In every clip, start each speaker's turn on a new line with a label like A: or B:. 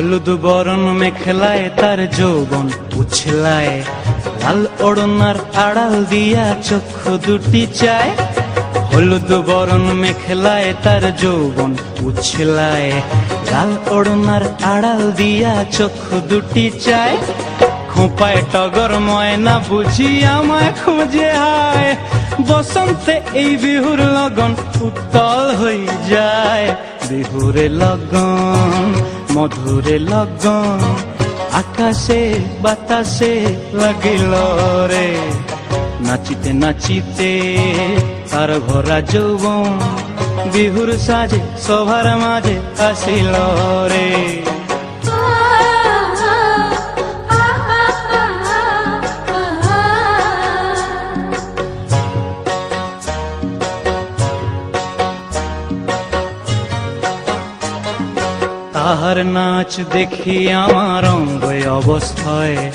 A: হলুদ বরণ মেখলায় তার যৌবন উছলায়। লাল ওড়নার আড়াল দিয়া চক্ষু দুটি চায়। হলুদ বরণ মেখলায় তার যৌবন উছলায়। লাল ওড়নার আড়াল দিয়া চক্ষু দুটি চায়। খোঁপায় টগর ময়না বুঝি আমায় খুঁজে হায়। বসন্তে এই বিহুর লগন উত্তল হয়ে যায়। বিহুরে লগন মধুরে লগন আকাশে বাতাসে লাগিল রে নাচিতে নাচিতে তার ভরা যৌবন বিহুর সাজে সভার মাঝে আসিল রে তাহার নাচ দেখি আমার অঙ্গ অবস্থায়।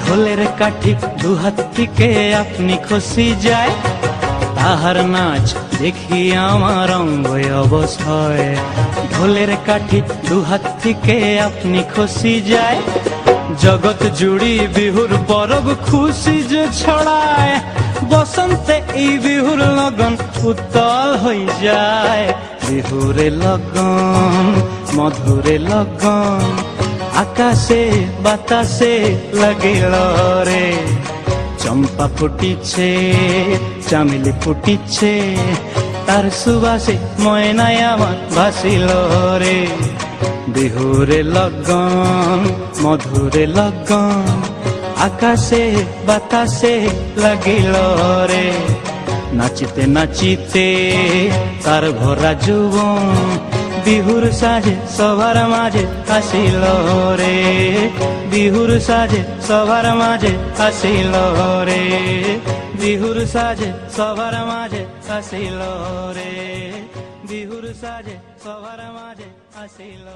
A: ঢোলের কাঠি দুহাত থেকে আপনি খসি যায়। তাহার নাচ দেখি আমার অঙ্গ অবস্থায়। ঢোলের কাঠি দুহাত থেকে আপনি খসি যায়। জগৎ জুড়ি বিহুর পরব খুশি যে ছড়ায়। বসন্তে এই বিহুর লগন উত্তল হয়ে যায়। বিহুরে লগন মধুরে লগন, আকাশে বাতাসে লাগিল রে চম্পা ফুটিছে, চামেলি ফুটিছে, তার সুবাসে ময়নায় আমার ভাসিল রে বিহুরে লগন, মধুরে লগন, আকাশে বাতাসে লাগিল রে নাচিতে নাচিতে তার ভরা যুবন বিহুর সাজে সবার মাঝে আসিল রে। বিহুর সাজে সবার মাঝে আসিল রে। বিহুর সাজে সবার মাঝে আসিল রে। বিহুর সাজে সবার মাঝে আসিল